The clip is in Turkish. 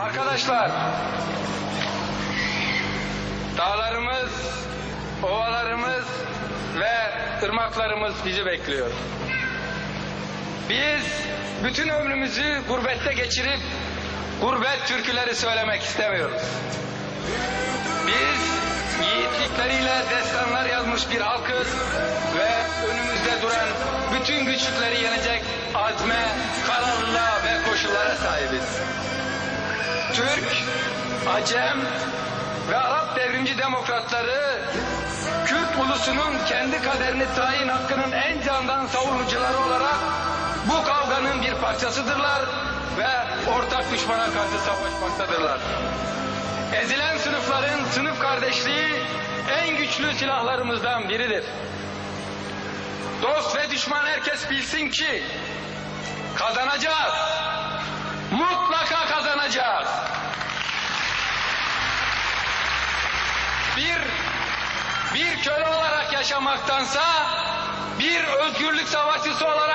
Arkadaşlar, dağlarımız, ovalarımız ve ırmaklarımız bizi bekliyor. Biz bütün ömrümüzü gurbette geçirip gurbet türküleri söylemek istemiyoruz. Biz yiğitlikleriyle destanlar yazmış bir halkız ve Türk, Acem ve Arap devrimci demokratları Kürt ulusunun kendi kaderini tayin hakkının en candan savunucuları olarak bu kavganın bir parçasıdırlar ve ortak düşmana karşı savaşmaktadırlar. Ezilen sınıfların sınıf kardeşliği en güçlü silahlarımızdan biridir. Dost ve düşman herkes bilsin ki kazanacağız. Mutlaka kazanacağız. Bir bir köle olarak yaşamaktansa bir özgürlük savaşçısı olarak.